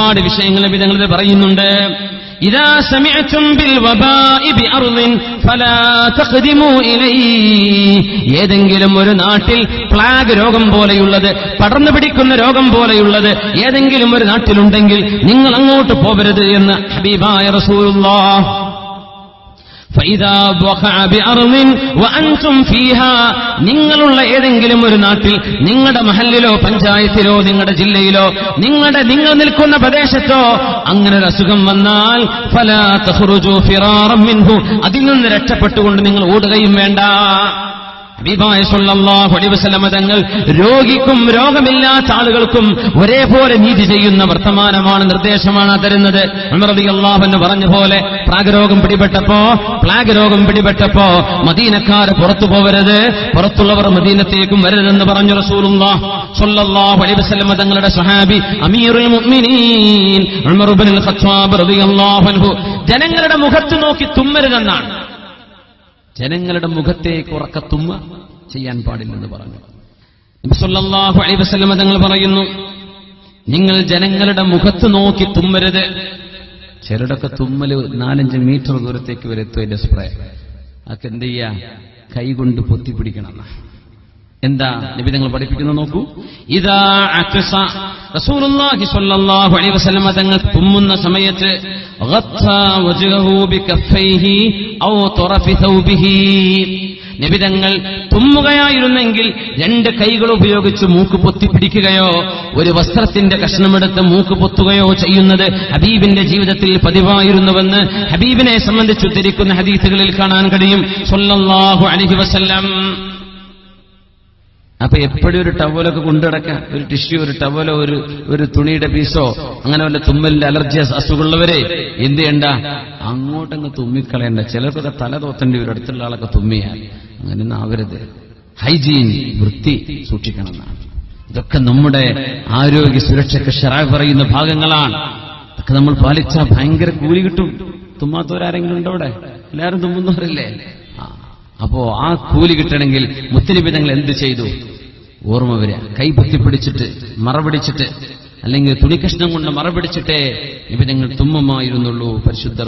ഒരുപാട് വിഷയങ്ങൾ വിധങ്ങളിൽ പറയുന്നുണ്ട്. ഇതാ സമയത്തും ഏതെങ്കിലും ഒരു നാട്ടിൽ പ്ലാഗ് രോഗം പോലെയുള്ളത് പടർന്നു പിടിക്കുന്ന രോഗം പോലെയുള്ളത് ഏതെങ്കിലും ഒരു നാട്ടിലുണ്ടെങ്കിൽ നിങ്ങൾ അങ്ങോട്ട് പോകരുത് എന്ന് ഹബീബായ റസൂലുള്ളാഹ് നിങ്ങളുള്ള ഏതെങ്കിലും ഒരു നാട്ടിൽ നിങ്ങളുടെ മഹലിലോ പഞ്ചായത്തിലോ നിങ്ങളുടെ ജില്ലയിലോ നിങ്ങളുടെ നിങ്ങൾ നിൽക്കുന്ന പ്രദേശത്തോ അങ്ങനെ ഒരു അസുഖം വന്നാൽ ഫലാ തഹുറുജു ഫിറാറം അതിൽ നിന്ന് രക്ഷപ്പെട്ടുകൊണ്ട് നിങ്ങൾ ഓടുകയും വേണ്ട. തങ്ങൾ രോഗിക്കും രോഗമില്ലാത്ത ആളുകൾക്കും ഒരേപോലെ നീതി ചെയ്യുന്ന വർത്തമാനമാണ് നിർദ്ദേശമാണ് തരുന്നത്. അൻഹു പറഞ്ഞ പോലെ പ്ലാഗ് രോഗം പിടിപെട്ടപ്പോ പ്ലാഗ് രോഗം പിടിപെട്ടപ്പോ മദീനക്കാർ പുറത്തു പോവരുത്. പുറത്തുള്ളവർ മദീനത്തേക്കും വരരുതെന്ന് പറഞ്ഞു റസൂലുള്ളാ സല്ലല്ലാഹു അലൈഹി വസല്ലം തങ്ങളുടെ സ്വഹാബി അമീറുൽ മുഅ്മിനീൻ ഉമർ ഇബ്നുൽ ഖത്താബ് അൻഹു ജനങ്ങളുടെ മുഖത്ത് നോക്കി തുമ്മരുതെന്നാണ്. ജനങ്ങളുടെ മുഖത്തേക്ക് ഉറക്കത്തുമ്മ ചെയ്യാൻ പാടില്ലെന്ന് പറഞ്ഞു. നബി സല്ലല്ലാഹു അലൈഹി വസല്ലമ തങ്ങൾ പറയുന്നു നിങ്ങൾ ജനങ്ങളുടെ മുഖത്ത് നോക്കി തുമ്മരുത്. ചെറുടൊക്കെ തുമ്മൽ നാലഞ്ച് മീറ്റർ ദൂരത്തേക്ക് വരെ അതിന്റെ സ്പ്രേ അതൊക്കെ എന്ത് ചെയ്യാ? കൈകൊണ്ട് പൊത്തിപ്പിടിക്കണം. എന്താ? നബി നിങ്ങൾ പഠിപ്പിക്കുന്നത് നോക്കൂ. ഇതാ തങ്ങൾ തുമ്മുന്ന സമയത്ത് ഗത്ത വജ്ഹഹു ബികഫൈഹി ഔ തുറഫി തൗബിഹി നബി തങ്ങൾ തുമ്മുകയായിരുന്നെങ്കിൽ രണ്ട് കൈകൾ ഉപയോഗിച്ച് മൂക്ക് പൊത്തിപ്പിടിക്കുകയോ ഒരു വസ്ത്രത്തിന്റെ കഷ്ണമെടുത്ത് മൂക്ക് പൊത്തുകയോ ചെയ്യുന്നത് ഹബീബിന്റെ ജീവിതത്തിൽ പതിവായിരുന്നുവെന്ന് ഹബീബിനെ സംബന്ധിച്ച് ഉദ്ധരിക്കുന്ന ഹദീസുകളിൽ കാണാൻ കഴിയും. സ്വല്ലല്ലാഹു അലൈഹി വസല്ലം. അപ്പൊ എപ്പോഴും ഒരു ടവലൊക്കെ കൊണ്ടുനടക്കാം ഒരു ടിഷ്യൂ ഒരു ടവലോ ഒരു ഒരു തുണിയുടെ പീസോ അങ്ങനെ വല്ല തുമ്മലിന്റെ അലർജി അസുഖമുള്ളവരെ എന്ത് ചെയ്യണ്ട? അങ്ങോട്ടങ്ങ് തുമ്മിക്കളയണ്ട. ചിലർക്കൊക്കെ തല തോത്തേണ്ടി വരും. അടുത്തുള്ള ആളൊക്കെ തുമ്മിയാൽ അങ്ങനെ ആവരുത്. ഹൈജീൻ വൃത്തി സൂക്ഷിക്കണം എന്നാണ് ഇതൊക്കെ നമ്മുടെ ആരോഗ്യ സുരക്ഷയ്ക്ക് ഷറാ പറയുന്ന ഭാഗങ്ങളാണ്. ഇതൊക്കെ നമ്മൾ പാലിച്ചാൽ ഭയങ്കര കൂലി കിട്ടും. തുമ്മാത്തവരാരെങ്കിലും ഉണ്ടോ അവിടെ? എല്ലാവരും തുമ്മുന്നവരല്ലേ? അപ്പോ ആ കൂലി കിട്ടണമെങ്കിൽ മുത്തലിബി തങ്ങൾ എന്ത് ചെയ്തു? ഓർമ്മ വരിക കൈപൊത്തി പിടിച്ചിട്ട് മറപിടിച്ചിട്ട് അല്ലെങ്കിൽ തുണിക്കഷ്ണം കൊണ്ട് മറപിടിച്ചിട്ടേ ഇവ നിങ്ങൾ തുമ്മമായിരുന്നുള്ളൂ. പരിശുദ്ധ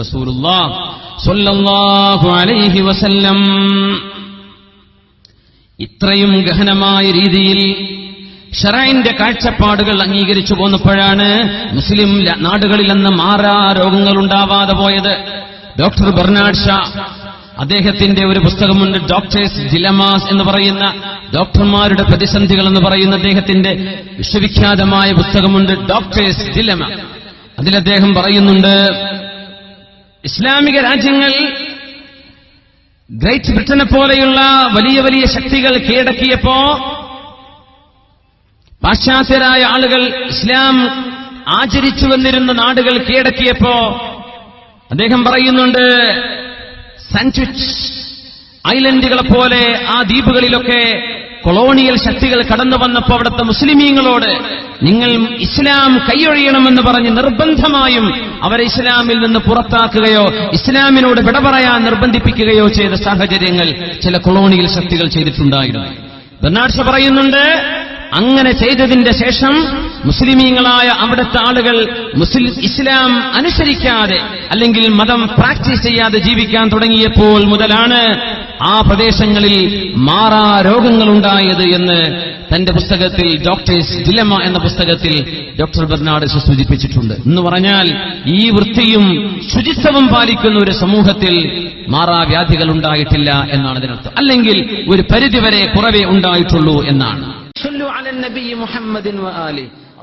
അലൈഹി വസല്ലം. ഇത്രയും ഗഹനമായ രീതിയിൽ ഷറൈന്റെ കാഴ്ചപ്പാടുകൾ അംഗീകരിച്ചു പോന്നപ്പോഴാണ് മുസ്ലിം നാടുകളിൽ നിന്ന് മാറാ രോഗങ്ങൾ ഉണ്ടാവാതെ പോയത്. ഡോക്ടർ ബെർണാഡ് ഷാ അദ്ദേഹത്തിന്റെ ഒരു പുസ്തകമുണ്ട് ഡോക്ടേഴ്സ് ജിലമാസ് എന്ന് പറയുന്ന ഡോക്ടർമാരുടെ പ്രതിസന്ധികൾ എന്ന് പറയുന്ന അദ്ദേഹത്തിന്റെ വിശ്വവിഖ്യാതമായ പുസ്തകമുണ്ട് ഡോക്ടേഴ്സ് ഡിലമ. അതിൽ അദ്ദേഹം പറയുന്നുണ്ട് ഇസ്ലാമിക രാജ്യങ്ങൾ ഗ്രേറ്റ് ബ്രിട്ടനെ പോലെയുള്ള വലിയ വലിയ ശക്തികൾ കീഴടക്കിയപ്പോ പാശ്ചാത്യരായ ആളുകൾ ഇസ്ലാം ആചരിച്ചു വന്നിരുന്ന നാടുകൾ കീഴടക്കിയപ്പോ അദ്ദേഹം പറയുന്നുണ്ട് സഞ്ചുച്ച് ഐലൻഡുകളെ പോലെ ആ ദ്വീപുകളിലൊക്കെ കൊളോണിയൽ ശക്തികൾ കടന്നു വന്നപ്പോൾ അവിടുത്തെ മുസ്ലിമീങ്ങളോട് നിങ്ങൾ ഇസ്ലാം കൈയൊഴിയണമെന്ന് പറഞ്ഞ് നിർബന്ധമായും അവരെ ഇസ്ലാമിൽ നിന്ന് പുറത്താക്കുകയോ ഇസ്ലാമിനോട് വിട പറയാൻ നിർബന്ധിപ്പിക്കുകയോ ചെയ്ത സാഹചര്യങ്ങൾ ചില കൊളോണിയൽ ശക്തികൾ ചെയ്തിട്ടുണ്ടായിരുന്നു. ബെർണാഡ്സ് പറയുന്നുണ്ട് അങ്ങനെ ചെയ്തതിന്റെ ശേഷം മുസ്ലിമീങ്ങളായ അവിടുത്തെ ആളുകൾ മുസ്ലിം ഇസ്ലാം അനുസരിക്കാതെ അല്ലെങ്കിൽ മതം പ്രാക്ടീസ് ചെയ്യാതെ ജീവിക്കാൻ തുടങ്ങിയപ്പോൾ മുതലാണ് ആ പ്രദേശങ്ങളിൽ മാറാ രോഗങ്ങളുണ്ടായത് എന്ന് തന്റെ പുസ്തകത്തിൽ ഡോക്ടേഴ്സ് ഡിലമ എന്ന പുസ്തകത്തിൽ ഡോക്ടർ ബർനാട് സൂചിപ്പിച്ചിട്ടുണ്ട്. എന്ന് പറഞ്ഞാൽ ഈ വൃത്തിയും ശുചിത്വവും പാലിക്കുന്ന ഒരു സമൂഹത്തിൽ മാറാവ്യാധികൾ ഉണ്ടായിട്ടില്ല എന്നാണ് ഇതിനർത്ഥം അല്ലെങ്കിൽ ഒരു പരിധിവരെ കുറവേ ഉണ്ടായിട്ടുള്ളൂ എന്നാണ്.